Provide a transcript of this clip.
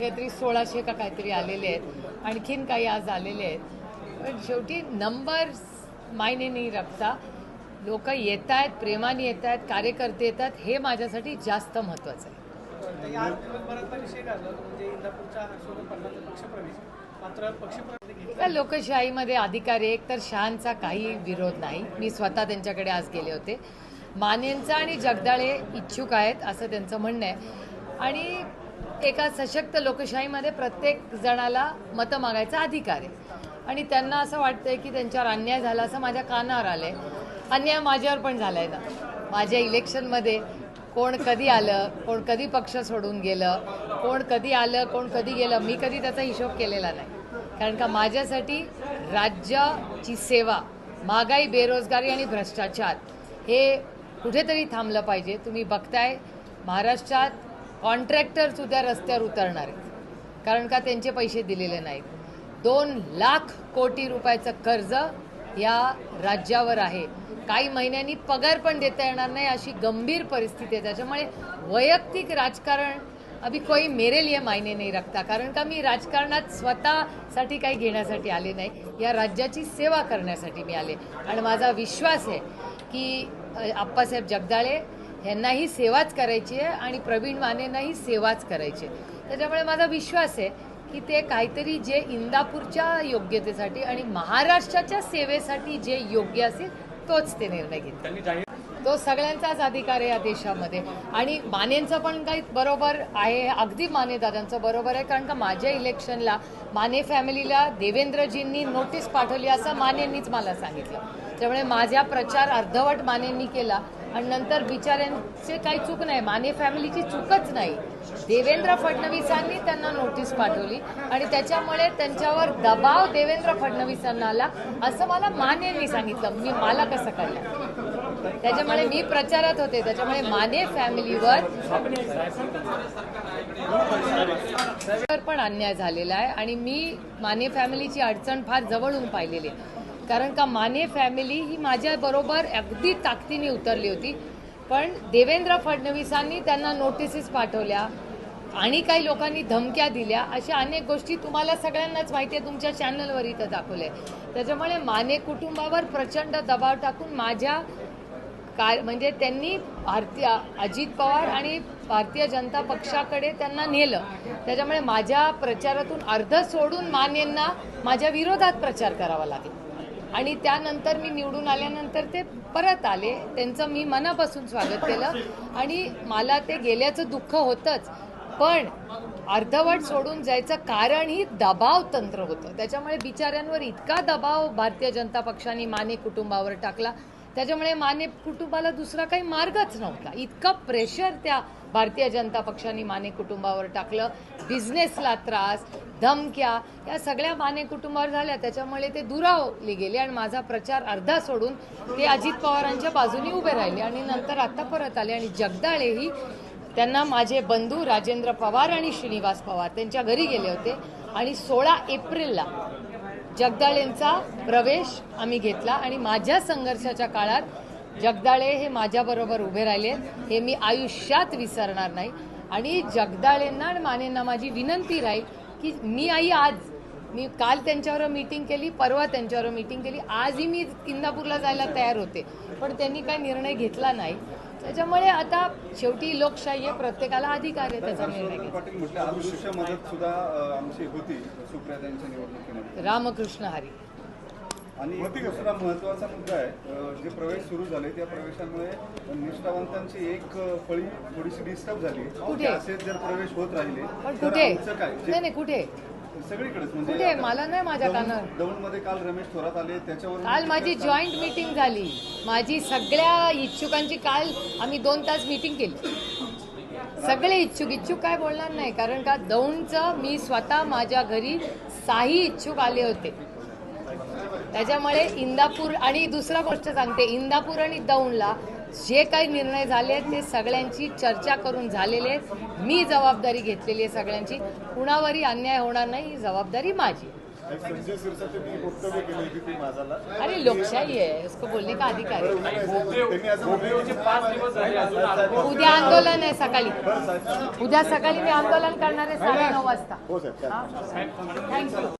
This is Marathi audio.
सोळाशे का काहीतरी आलेले आहेत. आणखीन काही आज आलेले आहेत. पण शेवटी नंबर मायने नाही रखता लोक येत आहेत प्रेमाने येत आहेत कार्यकर्ते येतात. हे माझ्यासाठी जास्त महत्त्वाचं आहे. म्हणजे लोकशाहीमध्ये अधिकार एक तर शहांचा काही विरोध नाही. मी स्वतः त्यांच्याकडे आज गेले होते. मानेंचा आणि जगदाळे इच्छुक आहेत असं त्यांचं म्हणणं आहे. आणि एका सशक्त लोकशाहीमध्ये प्रत्येक जणाला मतं मागायचा अधिकार आहे. आणि त्यांना असं वाटतंय की त्यांच्यावर अन्याय झाला असं माझ्या कानावर आलं आहे अन्याय माझ्यावर पण झालाय ना. माझ्या इलेक्शनमध्ये कोण कधी आलं कोण कधी पक्ष सोडून गेलं कोण कधी आलं कोण कधी गेलं मी कधी त्याचा हिशोब केलेला नाही. कारण का माझ्यासाठी राज्याची सेवा महागाई बेरोजगारी आणि भ्रष्टाचार हे कुठेतरी थांबलं पाहिजे. तुम्ही बघताय महाराष्ट्रात कॉन्ट्रॅक्टर्स उद्या रस्त्यावर उतरणार आहेत. कारण का त्यांचे पैसे दिलेले नाहीत. दोन लाख कोटी रुपयाचं कर्ज या राज्यावर आहे. काही महिन्यांनी पगार पण देता येणार नाही अशी गंभीर परिस्थिती आहे. त्याच्यामुळे वैयक्तिक राजकारण अभी कोई मेरे लिए मायने नाही रखता. कारण का मी राजकारणात स्वतःसाठी काही घेण्यासाठी आले नाही. या राज्याची सेवा करण्यासाठी मी आले. आणि माझा विश्वास आहे की आप्पासाहेब जगदाळे यांनाही सेवाच करायची आहे आणि प्रवीण मानेंनाही सेवाच करायची आहे. त्याच्यामुळे माझा विश्वास आहे की ते काहीतरी जे इंदापूरच्या योग्यतेसाठी आणि महाराष्ट्राच्या सेवेसाठी जे योग्य असेल तोच ते निर्णय घेतील. तो सगळ्यांचाच अधिकार आहे या देशामध्ये. आणि मानेंचं पण काही बरोबर आहे अगदी माने दादांचं बरोबर आहे कारण का माझ्या इलेक्शनला माने फॅमिलीला देवेंद्रजींनी नोटीस पाठवली असं मानेंनीच मला सांगितलं. त्यामुळे माझा प्रचार अर्धवट मानेंनी केला. आणि नंतर बिचाऱ्यांचे काही चूक नाही माने फॅमिलीची चूकच नाही. देवेंद्र फडणवीसांनी त्यांना नोटीस पाठवली आणि त्याच्यामुळे त्यांच्यावर दबाव देवेंद्र फडणवीसांना आला असं मला मानेंनी सांगितलं. मी मला कसं कळलं? त्याच्यामुळे मी प्रचारात होते त्याच्यामुळे माने फॅमिलीवर पण अन्याय झालेला आहे आणि मी माने फॅमिलीची अडचण फार जवळून पाहिलेली आहे. कारण का माने फॅमिली ही माझ्याबरोबर अगदी ताकदीने उतरली होती. पण देवेंद्र फडणवीसांनी त्यांना नोटिसेस पाठवल्या आणि काही लोकांनी धमक्या दिल्या. अशा अनेक गोष्टी तुम्हाला सगळ्यांनाच माहिती आहे. तुमच्या चॅनलवर इथं दाखवले. त्याच्यामुळे माने कुटुंबावर प्रचंड दबाव टाकून माझ्या काय म्हणजे त्यांनी भारतीय अजित पवार आणि भारतीय जनता पक्षाकडे त्यांना नेलं. त्याच्यामुळे माझ्या प्रचारातून अर्ध सोडून मानेंना माझ्या विरोधात प्रचार करावा लागला. आणि त्यानंतर मी निवडून आल्यानंतर ते परत आले. त्यांचं मी मनापासून स्वागत केलं. आणि मला ते गेल्याचं दुःख होतंच. पण अर्धवट सोडून जायचं कारण ही दबाव तंत्र होतं. त्याच्यामुळे बिचाऱ्यांवर इतका दबाव भारतीय जनता पक्षाने माने कुटुंबावर टाकला. त्याच्यामुळे माने कुटुंबाला दुसरा काही मार्गच नव्हता. इतकं प्रेशर त्या भारतीय जनता पक्षाने माने कुटुंबावर टाकलं. बिझनेसला त्रास धमक्या या सगळ्या माने कुटुंबावर झाल्या. त्याच्यामुळे ते दुरावले गेले आणि माझा प्रचार अर्धा सोडून ते अजित पवारांच्या बाजूने उभे राहिले आणि नंतर आता परत आले आणि जगदाळेही त्यांना माझे बंधू राजेंद्र पवार आणि श्रीनिवास पवार त्यांच्या घरी गेले होते. आणि सोळा एप्रिलला जगदाळेंचा प्रवेश आम्ही घेतला आणि माझ्या संघर्षाच्या काळात जगदाळे हे माझ्याबरोबर उभे राहिले. हे मी आयुष्यात विसरणार नाही. आणि जगदाळेंना आणि मानेंना माझी विनंती राहील की मी आई आज मी काल त्यांच्यावर मीटिंग केली परवा त्यांच्यावर मीटिंग केली. आजही मी इंदापूरला जायला तयार होते. पण त्यांनी काही निर्णय घेतला नाही. त्याच्यामुळे आता शेवटी लोकशाही आहे प्रत्येकाला अधिकार आहे त्याचा निर्णय रामकृष्ण हरी. आणि दुसरा महत्त्वाचा मुद्दा आहे. जे प्रवेश सुरू झाले त्या प्रवेशामुळे निष्ठावंतांची एक फळी थोडीशी डिस्टर्ब झाली. असेच जर प्रवेश होत राहिले कुठे? काय? नाही नाही कुठे? सगळीकडेच कुठे? मला नाही माझ्या कानावर. दौंडमध्ये काल रमेश थोरात आले त्याच्यावर काल माझी जॉईंट मीटिंग झाली. माझी सगळ्या इच्छुकांची काल आम्ही दोन तास मीटिंग केली. सगळे इच्छुक इच्छुक काय बोलणार नाही कारण का दौंडचं मी स्वतः माझ्या घरी साही इच्छुक आले होते. त्याच्यामुळे इंदापूर आणि दुसरा गोष्ट सांगते इंदापूर आणि दौंडला जे काही निर्णय झाले आहेत ते सगळ्यांची चर्चा करून झालेले आहेत. मी जबाबदारी घेतलेली आहे सगळ्यांची. कुणावरही अन्याय होणार नाही ही जबाबदारी माझी. अरे लोकशाही आहे. उसको बोलने का अधिकार है उद्या आंदोलन आहे सकाळी. उद्या सकाळी मी आंदोलन करणार आहे साडेनऊ वाजता. हो साहेब. थँक्यू